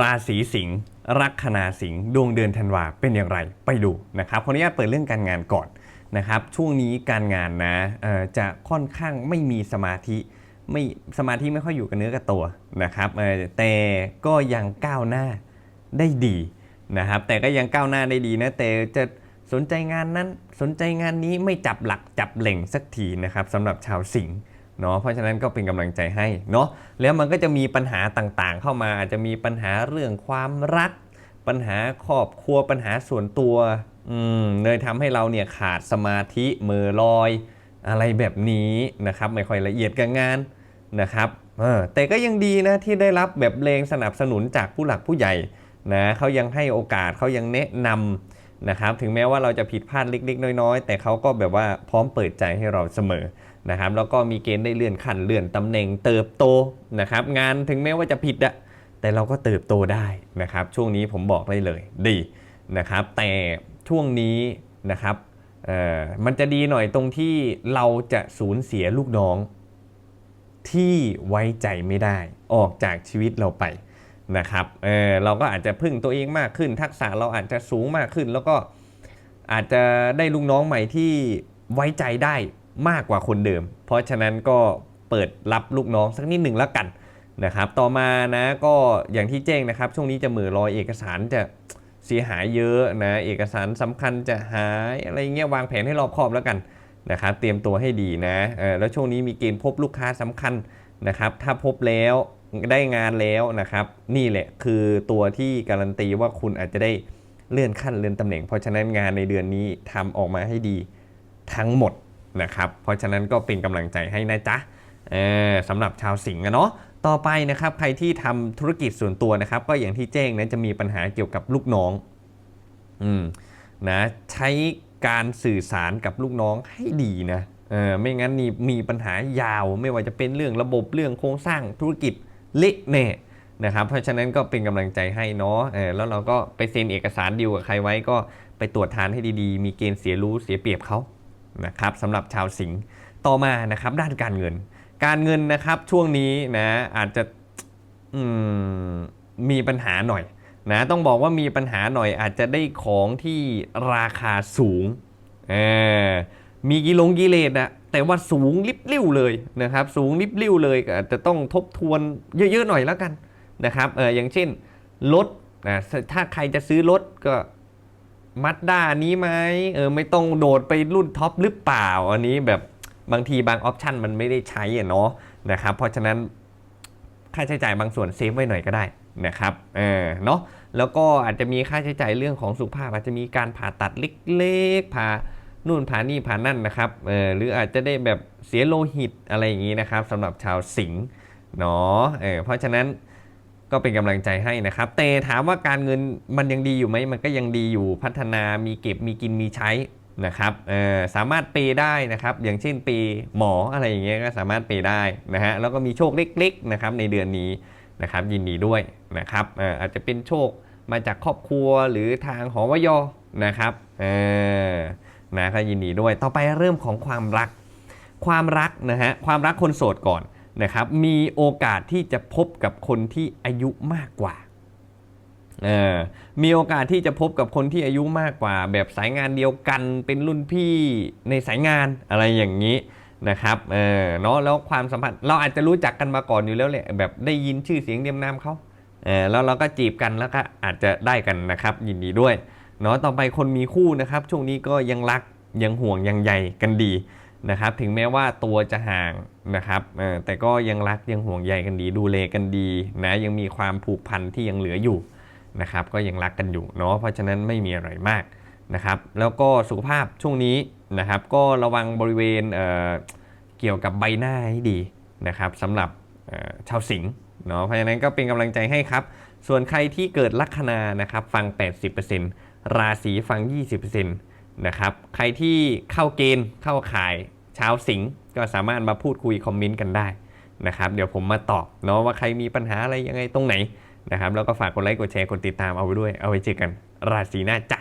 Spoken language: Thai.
ราศีสิงห์ลัคนาสิงห์ดวงเดือนธันวาเป็นอย่างไรไปดูนะครับขออนุญาตเปิดเรื่องการงานก่อนนะครับ ช่วงนี้การงานนะจะค่อนข้างไม่มีสมาธิไม่สมาธิไม่ค่อยอยู่กับเนื้อกับตัวนะครับแต่ก็ยังก้าวหน้าได้ดีนะครับ แต่ก็ยังก้าวหน้าได้ดีนะแต่จะสนใจงานนั้นสนใจงานนี้ไม่จับหลักจับเหล่งสักทีนะครับสำหรับชาวสิงห์ เนาะเพราะฉะนั้นก็เป็นกำลังใจให้เนาะแล้วมันก็จะมีปัญหาต่างๆ เข้ามาอาจจะมีปัญหาเรื่องความรัก ปัญหาครอบครัวปัญหาส่วนตัวอืมเลยทำให้เราเนี่ยขาดสมาธิเมือลอย อะไรแบบนี้นะครับไม่ค่อยละเอียดกับงานนะครับเออแต่ก็ยังดีนะที่ได้รับแบบแรงสนับสนุนจากผู้หลักผู้ใหญ่นะเขายังให้โอกาสเขายังแนะนำ นะครับถึงแม้ว่าเราจะผิดพลาดเล็กๆ น้อยๆ แต่เขาก็แบบว่าพร้อมเปิดใจให้เราเสมอนะครับแล้วก็มีเกณฑ์ได้เลื่อนขั้นเลื่อนตำแหน่งเติบโตนะครับงานถึงแม้ว่าจะผิดอะแต่เราก็เติบโตได้นะครับช่วงนี้ผมบอกได้เลยดีนะครับแต่ช่วงนี้นะครับเอ่อมันจะดีหน่อยตรงที่เราจะสูญเสียลูกน้องที่ไว้ใจไม่ได้ออกจากชีวิตเราไป นะครับเออเราก็อาจจะพึ่งตัวเองมากขึ้น ทักษะเราอาจจะสูงมากขึ้น แล้วก็อาจจะได้ลูกน้องใหม่ที่ไว้ใจได้มากกว่าคนเดิม เพราะฉะนั้นก็เปิดรับลูกน้องสักนิดหนึ่งแล้วกันนะครับ ต่อมานะก็อย่างที่แจ้งนะครับ ช่วงนี้จะมือลอยเอกสารจะเสียหายเยอะนะเอกสารสำคัญจะหายอะไรเงี้ยวางแผนให้รอบคอบแล้วกันนะครับเตรียมตัวให้ดีนะเออแล้วช่วงนี้มีเกณฑ์พบลูกค้าสำคัญนะครับ ถ้าพบแล้ว ได้งานแล้วนะครับ นี่แหละคือตัวที่การันตีว่าคุณอาจจะได้เลื่อนขั้นเลื่อนตำแหน่ง เพราะฉะนั้นงานในเดือนนี้ทำออกมาให้ดีทั้งหมดนะครับ เพราะฉะนั้นก็เป็นกำลังใจให้นะจ๊ะสำหรับชาวสิงห์อะเนาะต่อไปนะครับใครที่ทำธุรกิจส่วนตัวนะครับ ก็อย่างที่แจ้งนะจะมีปัญหาเกี่ยวกับลูกน้องอืมนะใช้การสื่อสารกับลูกน้องให้ดีนะเออไม่งั้นนี่มีปัญหายาวไม่ว่าจะเป็นเรื่องระบบเรื่องโครงสร้างธุรกิจ ละแน่นะครับเพราะฉะนั้นก็เป็นกำลังใจให้เนาะเออแล้วเราก็ไปเซ็นเอกสารดีลกับใครไว้ก็ไปตรวจทานให้ดีๆ มีเกณฑ์เสียรู้เสียเปรียบเขานะครับสำหรับชาวสิงห์ต่อมานะครับด้านการเงิน การเงินนะครับช่วงนี้นะอาจจะมมีปัญหาหน่อยนะต้องบอกว่ามีปัญหาหน่อยอาจจะได้ของที่ราคาสูงมีกิโลงกิเลสอะ แต่ว่าสูงลิบลิ่วเลยนะครับ สูงลิบลิ่วเลยก็อาจจะต้องทบทวนเยอะๆหน่อยแล้วกันนะครับเอออย่างเช่นรถนะถ้าใครจะซื้อรถก็มัดด้านี้ไหมเออไม่ต้องโดดไปรุ่นท็อปหรือเปล่า อันนี้แบบบางทีบางออปชันมันไม่ได้ใช้อะเนาะนะครับเพราะฉะนั้นค่าใช้จ่ายบางส่วนเซฟไว้หน่อยก็ได้นะครับเออเนาะแล้วก็อาจจะมีค่าใช้จ่ายเรื่องของสุขภาพ อาจจะมีการผ่าตัดเล็กๆผ่า นู่นผ่านี่ผ่านั่นนะครับเออหรืออาจจะได้แบบเสียโลหิตอะไรอย่างนี้นะครับสำหรับชาวสิงห์เนาะเออเพราะฉะนั้นก็เป็นกำลังใจให้นะครับ แต่ถามว่าการเงินมันยังดีอยู่ไหมมันก็ยังดีอยู่พัฒนามีเก็บมีกินมีใช้นะครับเออสามารถเปได้นะครับ อย่างเช่นปย์หมออะไรอย่างเงี้ยก็สามารถเปได้นะฮะแล้วก็มีโชคเล็กๆนะครับในเดือนนี้นะครับยินดีด้วยนะครับเอออาจจะเป็นโชคมาจากครอบครัวหรือทางหอวยอนะครับเออ นะก็ยินดีด้วย ต่อไปเริ่มของความรัก ความรักนะฮะความรักคนโสดก่อนนะครับ มีโอกาสที่จะพบกับคนที่อายุมากกว่าเออมีโอกาสที่จะพบกับคนที่อายุมากกว่า แบบสายงานเดียวกันเป็นรุ่นพี่ในสายงานอะไรอย่างนี้นะครับเออเนาะแล้วความสัมพันธ์เราอาจจะรู้จักกันมาก่อนอยู่แล้วแหละแบบได้ยินชื่อเสียงเรียมนามเขาเออแล้วเราก็จีบกันแล้วก็อาจจะได้กันนะครับ ยินดีด้วย เนาะต่อไปคนมีคู่นะครับช่วงนี้ก็ยังรักยังห่วงยังใยกันดีนะครับ ถึงแม้ว่าตัวจะห่างนะครับแต่ก็ยังรักยังห่วงใยกันดี ดูแลกันดีนะยังมีความผูกพันที่ยังเหลืออยู่นะครับก็ยังรักกันอยู่เนาะเพราะฉะนั้นไม่มีอะไรมากนะครับ แล้วก็สุขภาพช่วงนี้นะครับ ก็ระวังบริเวณเเกี่ยวกับใบหน้าให้ดีนะครับสำหรับชาวสิงห์เนาะเพราะฉะนั้นก็เป็นกำลังใจให้ครับ ส่วนใครที่เกิดลัคนานะครับ ฟัง 80% ราศีฟัง 20%นะครับใครที่เข้าเกณฑ์เข้าขายชาวสิงห์ก็สามารถมาพูดคุยคอมเมนต์กันได้นะครับเดี๋ยวผมมาตอบเนาะว่าใครมีปัญหาอะไรยังไงตรงไหนนะครับแล้วก็ฝากกดไลค์กดแชร์กดติดตามเอาไว้ด้วยเอาไว้เจอกันราศีหน้าจ้ะ